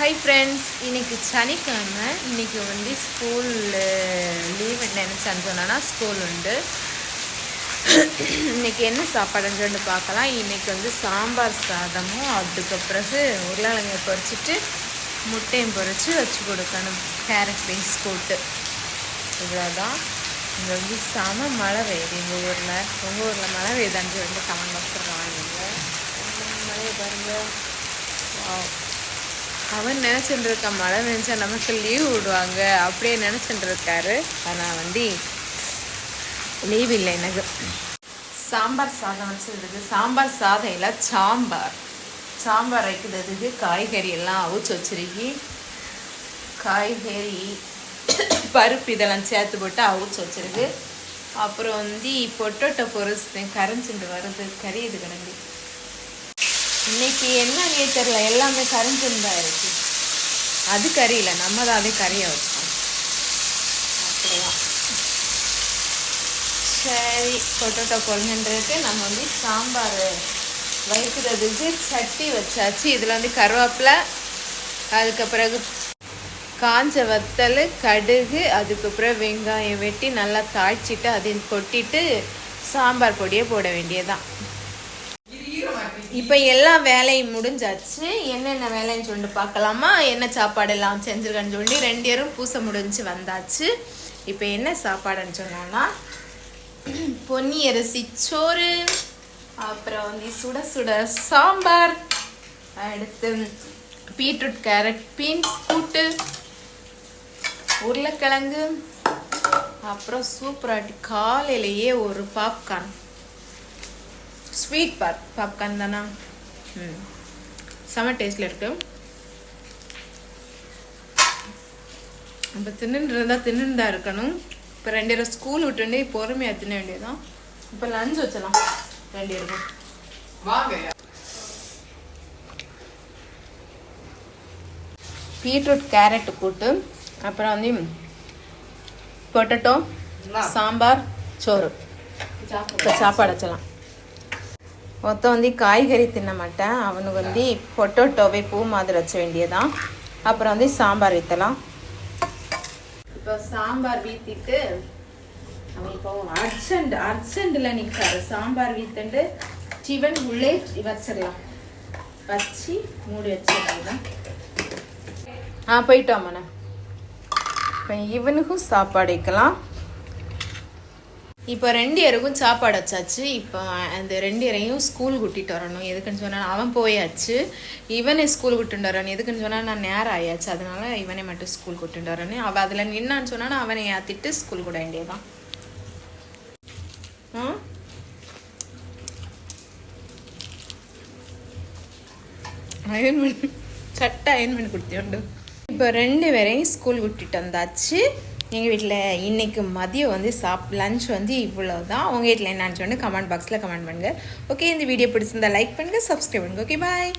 Hi friends இன்றைக்கி சனிக்கிழமை. இன்னைக்கு வந்து ஸ்கூல் லீவ் நினச்சான்னு சொன்னா ஸ்கூல் உண்டு. இன்னைக்கு என்ன சாப்பாடுன்னு பார்க்கலாம். இன்றைக்கி வந்து சாம்பார் சாதமும் அதுக்கப்புறகு பிறகு பொறிச்சிட்டு பொரிச்சிட்டு முட்டையும் பொறிச்சு வச்சு கொடுக்கணும். கேரட் பீன்ஸ் போட்டு. இவ்வளோதான் இங்கே வந்து செம மழை பெய்யுது. எங்கள் ஊரில். உங்கள் ஊரில் மழை பெய்யுதான்னு சொல்லிட்டு கமெண்ட் பாக்ஸில் வாங்கிங்க மழையை பாருங்கள் அவன் நினச்சிட்டு மழை நினச்சா நமக்கு லீவ் விடுவாங்க. அப்படியே நினச்சிட்டு இருக்காரு ஆனால் வந்து லீவ் இல்லை எனக்கு. சாம்பார் சாதம் வச்சுருக்கு சாம்பார் சாதம் இல்லை சாம்பார். சாம்பார் வைக்கிறதுக்கு காய்கறி எல்லாம் அவிச்சு வச்சிருக்கி காய்கறி பருப்பு இதெல்லாம் சேர்த்து போட்டு அவிச்சு வச்சிருக்கு. அப்புறம் வந்து பொட்டோட்டோ பொரிச்சு கரைஞ்சிட்டு வருது கறி இது கிடந்து இன்னைக்கு என்னன்னே தெரில எல்லாமே கரைஞ்சிருந்தா இருக்கு. அது கறியில நம்ம தான் அதே கறியை வச்சோம் அப்படிதான். சரி பொட்டோட்டோ கொழுங்குன்றதுக்கு நம்ம வந்து சாம்பார் வைக்கிறதுக்கு சட்டி வச்சாச்சு. இதில் வந்து கருவேப்பிலை அதுக்கு பிறகு காஞ்ச வத்தல் கடுகு அதுக்கு பிறகு வெங்காயம் வெட்டி நல்லா தாய்ச்சிட்டு அதையும் கொட்டிட்டு சாம்பார் பொடியை போட வேண்டியதுதான். இப்போ எல்லா வேலையும் முடிஞ்சாச்சு. என்னென்ன வேலைன்னு சொல்லிட்டு பார்க்கலாமா? என்ன சாப்பாடு எல்லாம் செஞ்சிருக்கேன்னு சொல்லி ரெண்டு பேரும் பூசை முடிஞ்சு வந்தாச்சு. இப்போ என்ன சாப்பாடுன்னு சொன்னோன்னா பொன்னி அரிசி சோறு அப்புறம் வந்து சுட சுட சாம்பார் அடுத்து பீட்ரூட் கேரட் பீன்ஸ் கூட்டு உருளைக்கிழங்கு அப்புறம் சூப்பராட்டி காலையிலேயே ஒரு பாப்கார்ன். ஸ்வீட் பாப் பாப்கார்ன் தானா ம் செம டேஸ்டில் இருக்கு. இப்போ தின்னுட்டு இருந்தால் தின்னுட்டு தான் இருக்கணும். இப்போ ரெண்டு பேரும் ஸ்கூல் விட்டுட்டு பொறுமையாக தின்ன வேண்டியதுதான். இப்போ லஞ்ச் வச்சலாம். ரெண்டு பேருக்கும். பீட்ரூட் கேரட் கூட்டு. அப்புறம் வந்து பொட்டட்டோ சாம்பார் சோறு. இப்போ சாப்பாடு வச்சலாம். மொத்தம் வந்து காய்கறி தின்ன மாட்டேன். அவனுக்கு வந்து பொட்டோட்டோவை பூ மாதிரி வச்ச வேண்டியதான் அப்புறம் வந்து சாம்பார் வைத்தலாம். இப்போ சாம்பார் வீத்திட்டு அவன் இப்போ அர்ஜென்ட் அர்ஜென்ட்டில் நிற்காரு சாம்பார் வீத்துண்டு சிவன் உள்ளே வச்சிடலாம். வச்சு மூடி வச்சிடலாம். ஆ போயிட்டோம் மன. இப்போ இவனுக்கும் சாப்பாடு வைக்கலாம். இப்போ ரெண்டு பேருக்கும் சாப்பாடு வச்சாச்சு. இப்போ அந்த ரெண்டு பேரையும் ஸ்கூல் கூட்டிகிட்டு வரணும். எதுக்குன்னு சொன்னால் அவன் போயாச்சு. இவனை ஸ்கூல் கூட்டிட்டு வரணும். எதுக்குன்னு சொன்னால் நான் நேரம் ஆயாச்சு. அதனால இவனை மட்டும் ஸ்கூல் கூட்டிட்டு வரணும். அவள் அதில் நின்னான்னு சொன்னால் அவனை ஏற்றிட்டு ஸ்கூல் கூட வேண்டியதான் ஆ? அயன் பண்ணி சட்டை அயன் பண்ணி கொடுத்தியோண்டு இப்போ ரெண்டு பேரையும் ஸ்கூல் விட்டுட்டு வந்தாச்சு. எங்கள் வீட்டில் இன்றைக்கு மதியம் வந்து சாப் லஞ்ச் வந்து இவ்வளோ தான் உங்கள் வீட்டில் என்னன்னு சொன்னு கமெண்ட் பாக்ஸில் கமெண்ட் பண்ணுங்கள் ஓகே இந்த வீடியோ பிடிச்சிருந்தா லைக் பண்ணுங்கள் சப்ஸ்கிரைப் பண்ணுங்கள் ஓகே பாய்